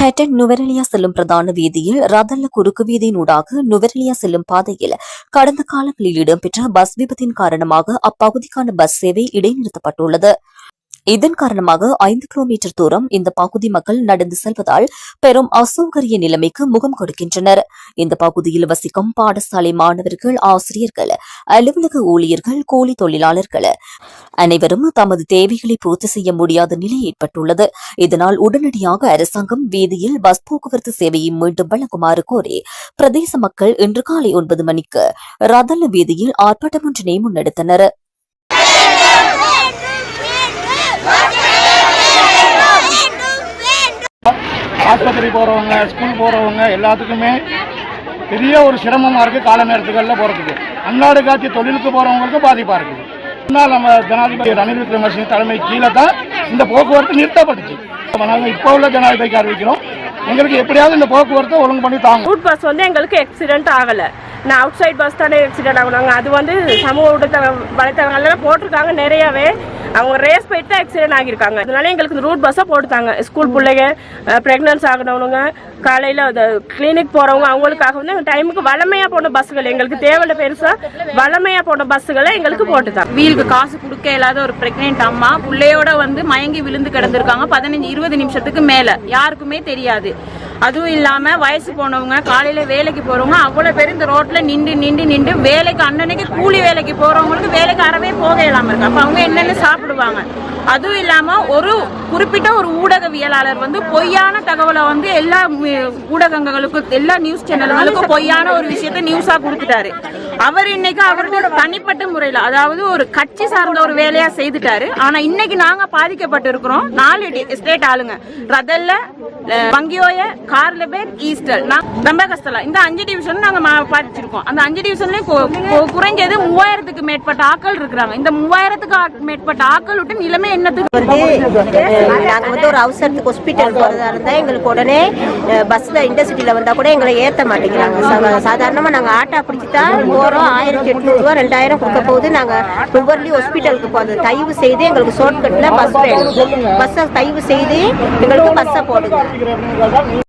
ஹேட்டன் நுவரெலியா செல்லும் பிரதான வீதியில் ரதல்ல குறுக்கு வீதியினூடாக நுவரெலியா செல்லும் பாதையில் கடந்த காலங்களில் இடம்பெற்ற பஸ் விபத்தின் காரணமாக அப்பகுதிக்கான பஸ் சேவை இடைநிறுத்தப்பட்டுள்ளது. இதன் காரணமாக ஐந்து கிலோமீட்டர் தூரம் இந்த பகுதி மக்கள் நடந்து செல்வதால் பெரும் அசௌகரிய நிலைமைக்கு முகம் கொடுக்கின்றனர். இந்த பகுதியில் வசிக்கும் பாடசாலை மாணவர்கள் ஆசிரியர்கள் அலுவலக ஊழியர்கள் கூலி தொழிலாளர்கள் அனைவரும் தமது தேவைகளை பூர்த்தி செய்ய முடியாத நிலை ஏற்பட்டுள்ளது. இதனால் உடனடியாக அரசாங்கம் வீதியில் பஸ் போக்குவரத்து சேவையை மீண்டும் வழங்குமாறு கோரி பிரதேச மக்கள் இன்று காலை ஒன்பது மணிக்கு ரதல்ல வீதியில் ஆர்ப்பாட்டம் ஒன்றினை முன்னெடுத்தனர். ஆஸ்பத்திரி போகிறவங்க ஸ்கூல் போகிறவங்க எல்லாத்துக்குமே பெரிய ஒரு சிரமமாக இருக்குது கால நேரத்துகளில் போகிறதுக்கு அன்னாடு காட்சி தொழிலுக்கு போகிறவங்களுக்கும் பாதிப்பாக இருக்குது முன்னாள் நம்ம ஜனாதிபதி ரணில் விக்ரமசிங்க தலைமை கீழே தான் இந்த போக்குவரத்து நிறுத்தப்பட்டுச்சு. நாங்கள் இப்போ உள்ள ஜனாதிபதிக்கு அறிவிக்கிறோம். எங்களுக்கு எப்படியாவது இந்த போக்குவரத்தை ஒழுங்கு பண்ணி தாங்க ரூட் பஸ் வந்து எங்களுக்கு ஆக்சிடென்ட் ஆகலை. நான் அவுட் சைட் பஸ் தானே ஆக்சிடென்ட் ஆகுனாங்க அது வந்து சமூக ஊடக வலைத்தளங்கள்ல போட்டிருக்காங்க நிறையவே. அவங்க ரேஸ் போயிட்டு தான் ஆக்சிடென்ட் ஆகியிருக்காங்க. அதனால எங்களுக்கு இந்த ரூட் பஸ்ஸை போட்டுத்தாங்க. ஸ்கூல் பிள்ளைங்க ப்ரெக்னன்ஸ் ஆகினவங்க காலையில் அந்த கிளினிக் போகிறவங்க அவங்களுக்காக வந்து டைமுக்கு வளமையாக போன பஸ்ஸுகள் எங்களுக்கு தேவையில்ல பெருசாக வளமையாக போன பஸ்ஸுகளை எங்களுக்கு போட்டுத்தாங்க. வீலுக்கு காசு கொடுக்க இல்லாத ஒரு ப்ரெக்னென்ட் அம்மா பிள்ளையோட வந்து மயங்கி விழுந்து கிடந்திருக்காங்க. பதினஞ்சு இருபது நிமிஷத்துக்கு மேலே. யாருக்குமே தெரியாது. அதுவும் இல்லாமல் வயசு போனவங்க காலையில் வேலைக்கு போகிறவங்க அவ்வளோ பேர் இந்த ரோட்டில் நின்று நின்று நின்று வேலைக்கு அன்னன்னைக்கு கூலி வேலைக்கு போகிறவங்களுக்கு வேலைக்கு அறவே போக இல்லாமல் இருக்கு. அப்போ அவங்க என்னென்ன சாப்பிடுவாங்க? அதுவும் இல்லாமல் ஒரு குறிப்பிட்ட ஒரு ஊடகவியலாளர் வந்து பொய்யான தகவலை வந்து எல்லா ஊடகங்களுக்கும் எல்லா நியூஸ் சேனல்களுக்கும் பொய்யான ஒரு விஷயத்த நியூஸாக கொடுத்துட்டாரு. அவர் இன்னைக்கு அவருடைய தனிப்பட்ட முறையில் அதாவது ஒரு கட்சி சார்ந்த ஒரு வேலையா செய்துட்டாரு. ஆனா இன்னைக்கு நாங்க பாதிக்கப்பட்டு இருக்கிறோம். நாலு ஸ்டேட் ஆளுங்க. ரதல்ல பங்கியோய வங்கியோய கார்லபேட் ஈஸ்டர். நான் ரொம்ப கஷ்டம் இந்த அஞ்சு டிவிஷன் நாங்க பாதிச்சிருக்கோம். அந்த அஞ்சு டிவிஷன்லயும் குறைஞ்சது மூவாயிரத்துக்கு மேற்பட்ட ஆட்கள் இருக்கிறாங்க. இந்த மூவாயிரத்துக்கு மேற்பட்ட ஆட்கள் விட்டு நிலைமை என்னத்துக்கு? வருது நாங்கள் வந்து ஒரு அவசரத்துக்கு ஹாஸ்பிட்டல் போறதா இருந்தா எங்களுக்கு உடனே பஸ்ஸில் இண்டஸ்ட்ரியில் வந்தால் கூட எங்களை ஏற்ற மாட்டேங்கிறாங்க. சாதாரணமாக நாங்கள் ஆட்டோ பிடிச்சி தான் போகிறோம் ஆயிரத்தி எட்நூறுவா ரெண்டாயிரம் கொடுக்க போகுது. நாங்கள் ஒவ்வொரு ஹாஸ்பிட்டலுக்கு போகிறது தயவு செய்து எங்களுக்கு ஷார்ட்கட்டில் பஸ் வேணும். பஸ்ஸை தயவு செய்து எங்களுக்கு பஸ்ஸை போடுங்க.